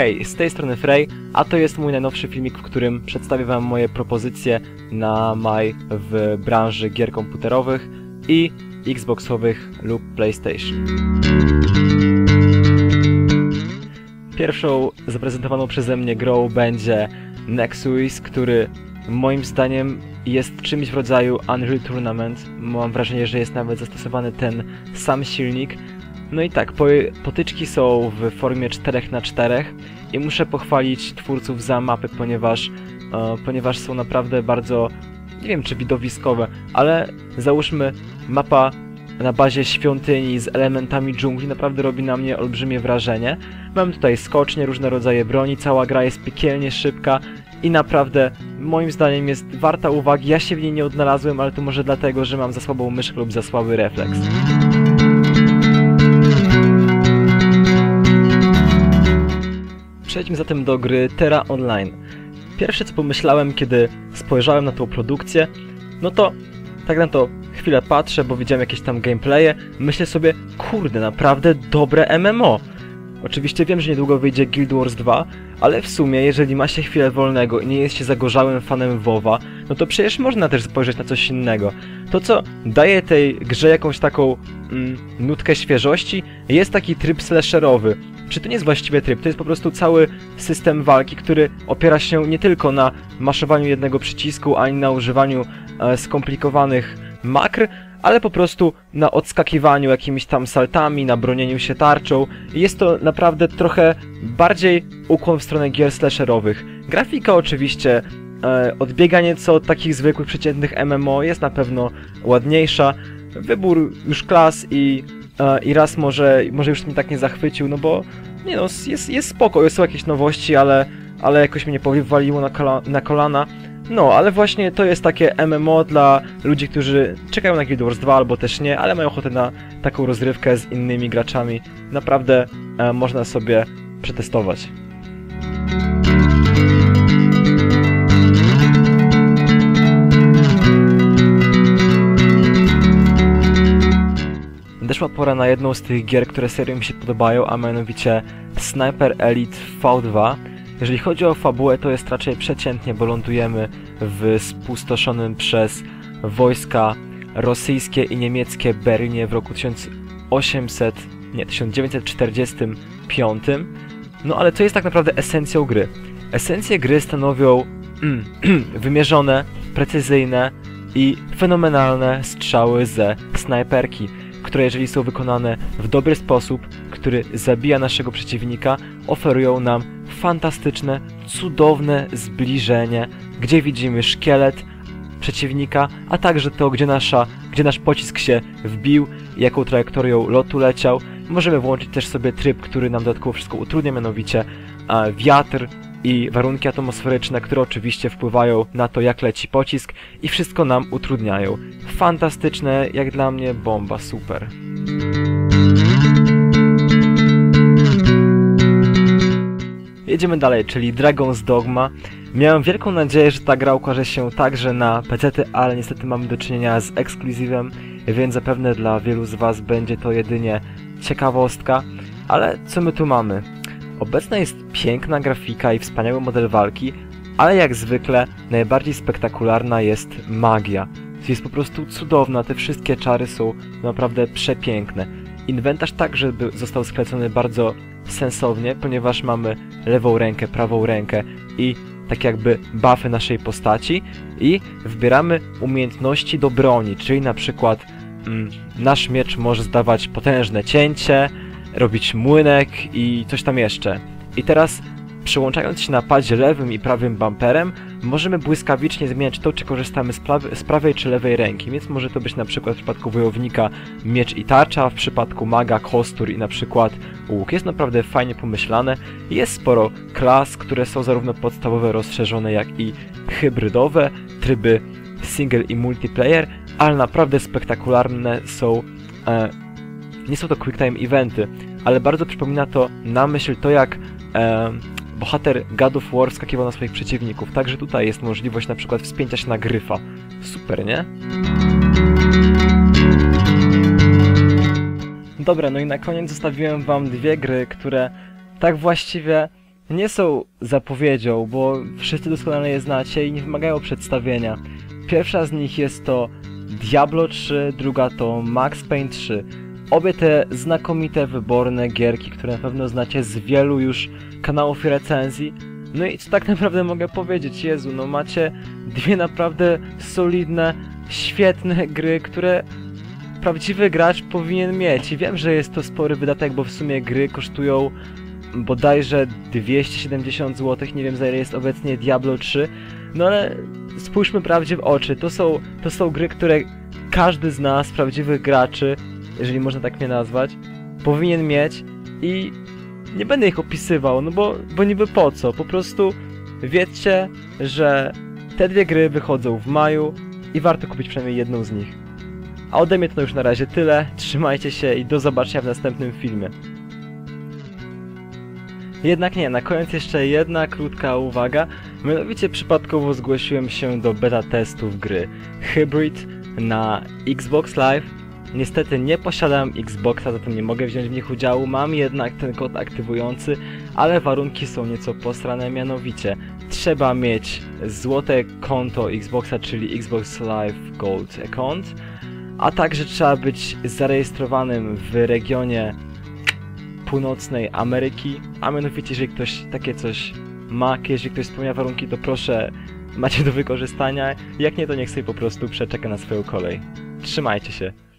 Hej, z tej strony Frey, a to jest mój najnowszy filmik, w którym przedstawię wam moje propozycje na maj w branży gier komputerowych i Xboxowych lub PlayStation. Pierwszą zaprezentowaną przeze mnie grą będzie Nexus, który moim zdaniem jest czymś w rodzaju Unreal Tournament. Mam wrażenie, że jest nawet zastosowany ten sam silnik. No i tak, po, potyczki są w formie 4 na 4 i muszę pochwalić twórców za mapy, ponieważ, e, ponieważ są naprawdę bardzo, nie wiem czy widowiskowe, ale załóżmy mapa na bazie świątyni z elementami dżungli naprawdę robi na mnie olbrzymie wrażenie. Mam tutaj skocznie, różne rodzaje broni, cała gra jest piekielnie szybka i naprawdę moim zdaniem jest warta uwagi. Ja się w niej nie odnalazłem, ale to może dlatego, że mam za słabą myszkę lub za słaby refleks. Przejdźmy zatem do gry Terra Online. Pierwsze co pomyślałem, kiedy spojrzałem na tą produkcję, no to tak na to chwilę patrzę, bo widziałem jakieś tam gameplaye, myślę sobie, kurde, naprawdę dobre MMO. Oczywiście wiem, że niedługo wyjdzie Guild Wars 2, ale w sumie, jeżeli ma się chwilę wolnego i nie jest się zagorzałym fanem WoWa, no to przecież można też spojrzeć na coś innego. To, co daje tej grze jakąś taką mm, nutkę świeżości, jest taki tryb slasherowy. Czy to nie jest właściwie tryb? To jest po prostu cały system walki, który opiera się nie tylko na maszowaniu jednego przycisku, ani na używaniu e, skomplikowanych makr, ale po prostu na odskakiwaniu jakimiś tam saltami, na bronieniu się tarczą. Jest to naprawdę trochę bardziej ukłon w stronę gier slasherowych. Grafika oczywiście e, odbiega nieco od takich zwykłych, przeciętnych MMO, jest na pewno ładniejsza. Wybór już klas i, i raz może, może już mnie tak nie zachwycił, no bo nie no, jest, jest spoko, są jakieś nowości, ale, ale jakoś mnie nie powaliło na, kola, na kolana. No, ale właśnie to jest takie MMO dla ludzi, którzy czekają na Guild Wars 2 albo też nie, ale mają ochotę na taką rozrywkę z innymi graczami. Naprawdę e, można sobie przetestować. Nadeszła pora na jedną z tych gier, które serio mi się podobają, a mianowicie Sniper Elite V2. Jeżeli chodzi o fabułę, to jest raczej przeciętnie, bo lądujemy w spustoszonym przez wojska rosyjskie i niemieckie Berlinie w roku 1800, nie, 1945. No ale co jest tak naprawdę esencją gry? Esencję gry stanowią wymierzone, precyzyjne i fenomenalne strzały ze snajperki, które jeżeli są wykonane w dobry sposób, który zabija naszego przeciwnika, oferują nam fantastyczne, cudowne zbliżenie, gdzie widzimy szkielet przeciwnika, a także to, gdzie, nasza, gdzie nasz pocisk się wbił jaką trajektorią lotu leciał. Możemy włączyć też sobie tryb, który nam dodatkowo wszystko utrudnia, mianowicie wiatr i warunki atmosferyczne, które oczywiście wpływają na to, jak leci pocisk i wszystko nam utrudniają. Fantastyczne, jak dla mnie bomba, super. Jedziemy dalej, czyli Dragon's Dogma. Miałem wielką nadzieję, że ta gra ukaże się także na PC, ale niestety mamy do czynienia z ekskluzywem, więc zapewne dla wielu z Was będzie to jedynie ciekawostka. Ale co my tu mamy? Obecna jest piękna grafika i wspaniały model walki, ale jak zwykle najbardziej spektakularna jest magia. Jest po prostu cudowna, te wszystkie czary są naprawdę przepiękne. Inwentarz także został sklecony bardzo sensownie, ponieważ mamy lewą rękę, prawą rękę i tak jakby buffy naszej postaci i wybieramy umiejętności do broni, czyli na przykład mm, nasz miecz może zdawać potężne cięcie, robić młynek i coś tam jeszcze. I teraz Przełączając się na padzie lewym i prawym bumperem, możemy błyskawicznie zmieniać to, czy korzystamy z, z, prawej czy lewej ręki, więc może to być na przykład w przypadku wojownika miecz i tarcza, w przypadku maga kostur i na przykład łuk. Jest naprawdę fajnie pomyślane. Jest sporo klas, które są zarówno podstawowe, rozszerzone, jak i hybrydowe, tryby single i multiplayer, ale naprawdę spektakularne są... E, nie są to quick time eventy, ale bardzo przypomina to na myśl to, jak e, bohater God of War skakiwał na swoich przeciwników. Także tutaj jest możliwość na przykład wspięcia się na gryfa. Super, nie? Dobra, no i na koniec zostawiłem wam dwie gry, które tak właściwie nie są zapowiedzią, bo wszyscy doskonale je znacie i nie wymagają przedstawienia. Pierwsza z nich jest to Diablo 3, druga to Max Payne 3. Obie te znakomite, wyborne gierki, które na pewno znacie z wielu już kanałów i recenzji. No i co tak naprawdę mogę powiedzieć? Jezu, no macie dwie naprawdę solidne, świetne gry, które prawdziwy gracz powinien mieć. I wiem, że jest to spory wydatek, bo w sumie gry kosztują bodajże 270 zł, nie wiem za ile jest obecnie Diablo 3, no ale spójrzmy prawdzie w oczy, to są, to są gry, które każdy z nas, prawdziwych graczy, jeżeli można tak mnie nazwać, powinien mieć i nie będę ich opisywał, no bo, bo niby po co, po prostu wiedzcie, że te dwie gry wychodzą w maju i warto kupić przynajmniej jedną z nich. A ode mnie to już na razie tyle, trzymajcie się i do zobaczenia w następnym filmie. Jednak nie, na koniec jeszcze jedna krótka uwaga. Mianowicie przypadkowo zgłosiłem się do beta testów gry Hybrid na Xbox Live. Niestety nie posiadam Xboxa, zatem nie mogę wziąć w nich udziału. Mam jednak ten kod aktywujący, ale warunki są nieco posrane, mianowicie trzeba mieć złote konto Xboxa, czyli Xbox Live Gold Account, a także trzeba być zarejestrowanym w regionie północnej Ameryki, a mianowicie jeżeli ktoś takie coś ma, jeżeli ktoś spełnia warunki, to proszę, macie do wykorzystania, jak nie to niech sobie po prostu przeczeka na swoją kolej. Trzymajcie się.